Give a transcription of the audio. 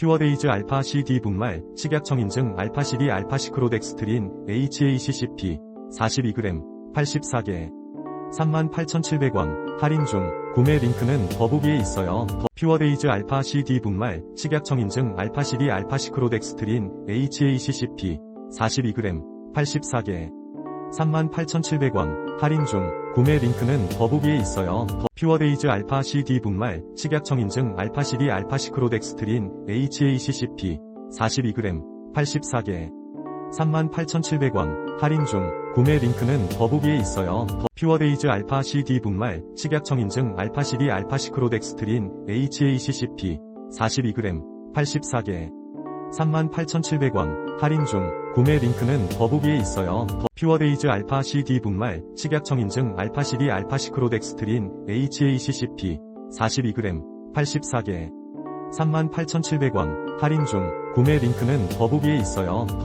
퓨어데이즈 알파 CD 분말, 식약청 인증 알파 CD 알파 시크로덱스트린 HACCP 42g 84개. 38,700원 할인 중. 구매 링크는 더보기에 있어요. 더 퓨어데이즈 알파 CD 분말, 식약청 인증 알파 CD 알파 시크로덱스트린 HACCP 42g 84개 38,700원 할인 중 구매 링크는 더보기에 있어요. 더 퓨어데이즈 알파 CD 분말, 식약청 인증 알파 CD 알파 시크로덱스트린 HACCP 42g 84개 38,700원 할인 중 구매 링크는 더보기에 있어요. 더 퓨어데이즈 알파 CD 분말, 식약청 인증 알파 CD 알파 시크로덱스트린 HACCP 42g 84개 38,700원 할인 중 구매 링크는 더보기에 있어요. 더 퓨어데이즈 알파 CD 분말, 식약청 인증 알파 CD 알파 시크로덱스트린 HACCP 42g 84개 38,700원 할인 중 구매 링크는 더보기에 있어요. 더